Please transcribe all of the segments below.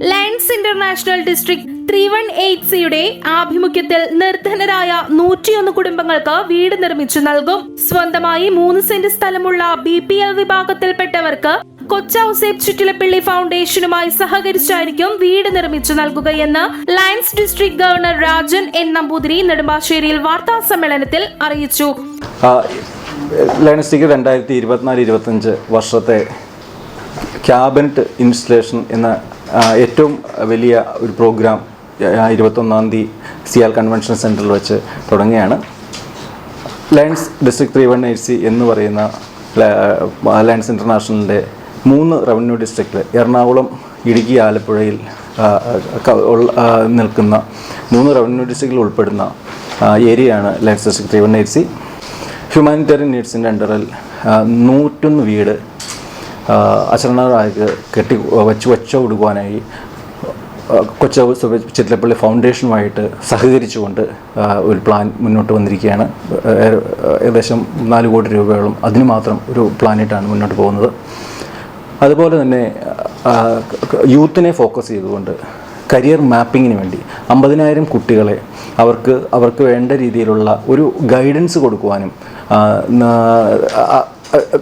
Lions International district three one eight സിയുടെ ആഭിമുഖ്യത്തിൽ നിർധനരായ നൂറ്റിയൊന്ന് കുടുംബങ്ങൾക്ക് വീട് നിർമ്മിച്ചു നൽകും. സ്വന്തമായി മൂന്ന് സെന്റ് സ്ഥലമുള്ള ബി പി എൽ വിഭാഗത്തിൽപ്പെട്ടവർക്ക് കൊച്ചൌസേബ് ചുറ്റിലപ്പള്ളി ഫൗണ്ടേഷനുമായി സഹകരിച്ചായിരിക്കും വീട് നിർമ്മിച്ചു നൽകുകയെന്ന് Lions district governor Rajan N Namboothiri നെടുമ്പാശ്ശേരിയിൽ വാർത്താ സമ്മേളനത്തിൽ അറിയിച്ചു. ലയനസ്റ്റിക്ക് രണ്ടായിരത്തി ഇരുപത്തിനാല് വർഷത്തെ ക്യാബിനറ്റ് ഇൻസ്റ്റലേഷൻ എന്ന ഏറ്റവും വലിയ ഒരു പ്രോഗ്രാം ഇരുപത്തൊന്നാം തീയതി സിയാൽ കൺവെൻഷൻ സെന്ററിൽ വെച്ച് തുടങ്ങുകയാണ്. Lions district three one eight C എന്ന് പറയുന്ന ലയൺസ് ഇന്റർനാഷണലിന്റെ മൂന്ന് റവന്യൂ ഡിസ്ട്രിക്റ്റിൽ എറണാകുളം ഇടുക്കി ആലപ്പുഴയിൽ നിൽക്കുന്ന മൂന്ന് റവന്യൂ ഡിസ്ട്രിക്റ്റിൽ ഉൾപ്പെടുന്ന ഏരിയയാണ് Lions district three one eight C. Humanitarian നീഡ്സിന്റെ അണ്ടറിൽ നൂറ്റൊന്ന് വീട് ആ, കെട്ടി വച്ച് വച്ച കൊടുക്കുവാനായി കൊച്ച ചിറ്റലപ്പള്ളി ഫൗണ്ടേഷനുമായിട്ട് സഹകരിച്ചുകൊണ്ട് ഒരു പ്ലാൻ മുന്നോട്ട് വന്നിരിക്കുകയാണ്. ഏകദേശം നാല് കോടി രൂപയോളം അതിന് മാത്രം ഒരു പ്ലാനായിട്ടാണ് മുന്നോട്ട് പോകുന്നത്. അതുപോലെ തന്നെ യൂത്തിനെ ഫോക്കസ് ചെയ്തുകൊണ്ട് കരിയർ മാപ്പിങ്ങിന് വേണ്ടി അമ്പതിനായിരം കുട്ടികളെ അവർക്ക് അവർക്ക് വേണ്ട രീതിയിലുള്ള ഒരു ഗൈഡൻസ് കൊടുക്കുവാനും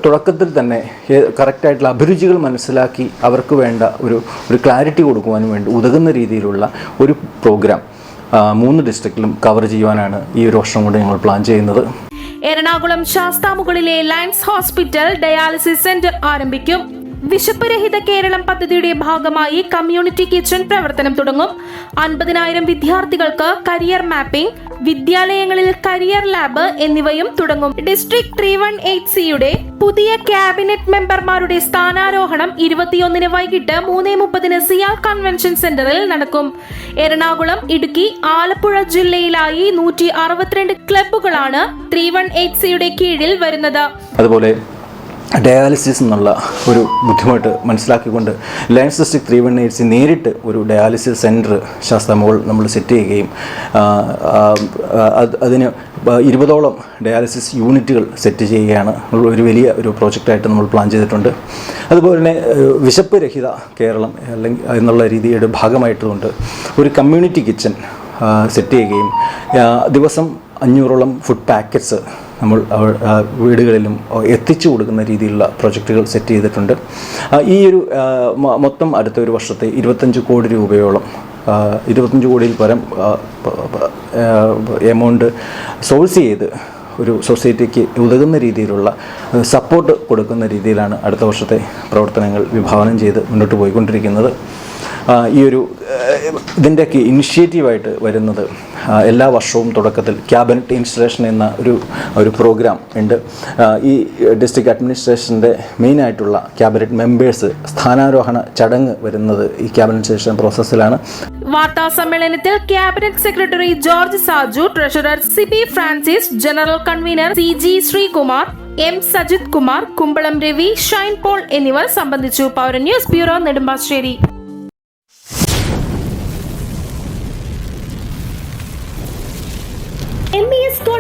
തുടക്കത്തിൽ തന്നെ കറക്റ്റായിട്ടുള്ള അഭിരുചികൾ മനസ്സിലാക്കി അവർക്ക് വേണ്ട ഒരു ഒരു ക്ലാരിറ്റി കൊടുക്കുവാനും വേണ്ടി ഉതകുന്ന രീതിയിലുള്ള ഒരു പ്രോഗ്രാം മൂന്ന് ഡിസ്ട്രിക്റ്റിലും കവർ ചെയ്യുവാനാണ് ഈ ഒരു വർഷം കൊണ്ട് ഞങ്ങൾ പ്ലാൻ ചെയ്യുന്നത്. എറണാകുളം ശാസ്താമുകളിലെ ലയൻസ് ഹോസ്പിറ്റൽ ഡയാലിസിസ് സെന്റർ ആരംഭിക്കും. വിശപ്പുരഹിത കേരളം പദ്ധതിയുടെ ഭാഗമായി കമ്മ്യൂണിറ്റി കിച്ചൺ പ്രവർത്തനം തുടങ്ങും. അൻപതിനായിരം വിദ്യാർത്ഥികൾക്ക് കരിയർ മാപ്പിംഗ് വിദ്യാലയങ്ങളിൽ കരിയർ ലാബ് എന്നിവയും തുടങ്ങും. ഡിസ്ട്രിക്ട് ത്രീ വൺ എയ്റ്റ് സിയുടെ പുതിയ ക്യാബിനറ്റ് മെമ്പർമാരുടെ സ്ഥാനാരോഹണം ഇരുപത്തിയൊന്നിന് വൈകിട്ട് മൂന്ന് മുപ്പതിന് സിയാൽ കൺവെൻഷൻ സെന്ററിൽ നടക്കും. എറണാകുളം ഇടുക്കി ആലപ്പുഴ ജില്ലയിലായി നൂറ്റി അറുപത്തിരണ്ട് ക്ലബുകളാണ് ത്രീ വൺ എയ്റ്റ് സിയുടെ കീഴിൽ വരുന്നത്. അതുപോലെ ഡയാലിസിസ് എന്നുള്ള ഒരു ബുദ്ധിമുട്ട് മനസ്സിലാക്കിക്കൊണ്ട് Lions district three one eight C നേരിട്ട് ഒരു ഡയാലിസിസ് സെന്റർ ശാസ്താമോൾ നമ്മൾ സെറ്റ് ചെയ്യുകയും അതിന് ഇരുപതോളം ഡയാലിസിസ് യൂണിറ്റുകൾ സെറ്റ് ചെയ്യുകയാണ്. ഒരു വലിയ ഒരു പ്രോജക്റ്റായിട്ട് നമ്മൾ പ്ലാൻ ചെയ്തിട്ടുണ്ട്. അതുപോലെ തന്നെ വിശപ്പ് രഹിത കേരളം അല്ലെങ്കിൽ എന്നുള്ള രീതിയുടെ ഭാഗമായിട്ടുകൊണ്ട് ഒരു കമ്മ്യൂണിറ്റി കിച്ചൺ സെറ്റ് ചെയ്യുകയും ദിവസം അഞ്ഞൂറോളം ഫുഡ് പാക്കറ്റ്സ് നമ്മൾ വീടുകളിലും എത്തിച്ചു കൊടുക്കുന്ന രീതിയിലുള്ള പ്രൊജക്റ്റുകൾ സെറ്റ് ചെയ്തിട്ടുണ്ട്. ഈ ഒരു മൊത്തം അടുത്ത ഒരു വർഷത്തെ ഇരുപത്തഞ്ച് കോടി രൂപയോളം ഇരുപത്തഞ്ച് കോടിയിൽ പരം എമൗണ്ട് സോഴ്സ് ചെയ്ത് ഒരു സൊസൈറ്റിക്ക് ഉതകുന്ന രീതിയിലുള്ള സപ്പോർട്ട് കൊടുക്കുന്ന രീതിയിലാണ് അടുത്ത വർഷത്തെ പ്രവർത്തനങ്ങൾ വിഭാവനം ചെയ്ത് മുന്നോട്ട് പോയിക്കൊണ്ടിരിക്കുന്നത്. ഈ ഒരു ഇതിന്റെയൊക്കെ ഇനിഷ്യേറ്റീവായിട്ട് വരുന്നത് എല്ലാ വർഷവും തുടക്കത്തിൽ ക്യാബിനറ്റ് ഇൻസ്റ്റലേഷൻ എന്ന ഒരു ഒരു പ്രോഗ്രാം ഉണ്ട്. ഈ ഡിസ്ട്രിക്ട് അഡ്മിനിസ്ട്രേഷന്റെ മെയിനായിട്ടുള്ള ക്യാബിനറ്റ് മെമ്പേഴ്സ് സ്ഥാനാരോഹണ ചടങ്ങ് വരുന്നത് ഈ ക്യാബിനറ്റ് സെഷൻ പ്രോസസ്സിലാണ്. വാർത്താ സമ്മേളനത്തിൽ cabinet secretary George Saju treasurer Siby Francis general convener C G Sreekumar M Sajith Kumar Kumbalam Ravi Shine Paul എന്നിവർ സംബന്ധിച്ചു Paura news bureau Nedumbassery.